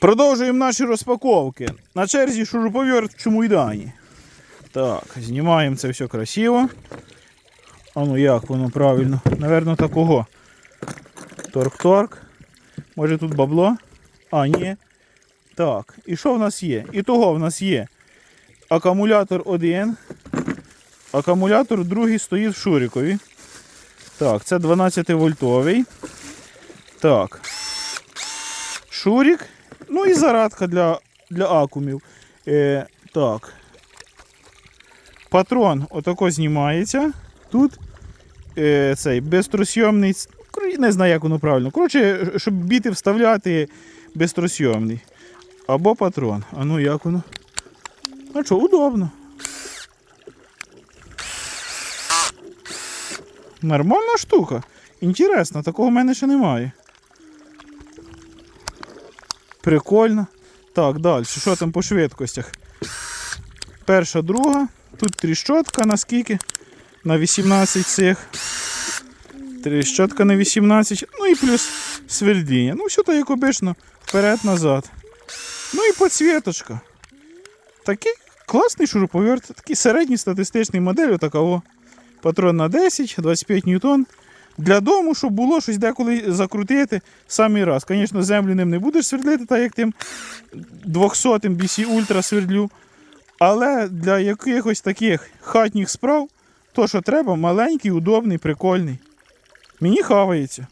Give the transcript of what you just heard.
Продовжуємо наші розпаковки. На черзі шуруповерт в чумуйдані. Так, знімаємо це все красиво. А ну як воно правильно? Наверно, такого. Торк-торк. Може тут бабло? А, ні. Так, і що в нас є? І того в нас є акумулятор один. Акумулятор другий стоїть в Шурікові. Так, це 12 вольтовий. Так. Шурік. Ну і зарадка для, для акумів. Е, так. Патрон отако знімається. Тут е, цей безтросйомний. Не знаю, як воно правильно. Коротше, щоб біти вставляти безтросйомний. Або патрон. А ну як воно? А що, удобно. Нормальна штука. Інтересно, такого в мене ще немає. Прикольно. Так, далі. Що там по швидкостях? Перша, друга. Тут тріщотка на скільки? На 18 цих. Тріщотка на 18. Ну і плюс свердління. Ну, все так як обично. Вперед-назад. Ну і підсвіточка. Такий класний шуруповерт. Такий середній статистичний модель. Отакого. Патрон на 10, 25 ньютон. Для дому, щоб було щось деколи закрутити, самий раз. Звісно, землю ним не будеш свердлити, так як тим 200 м BC Ultra свердлю. Але для якихось таких хатніх справ, то, що треба, маленький, удобний, прикольний. Мені хавається.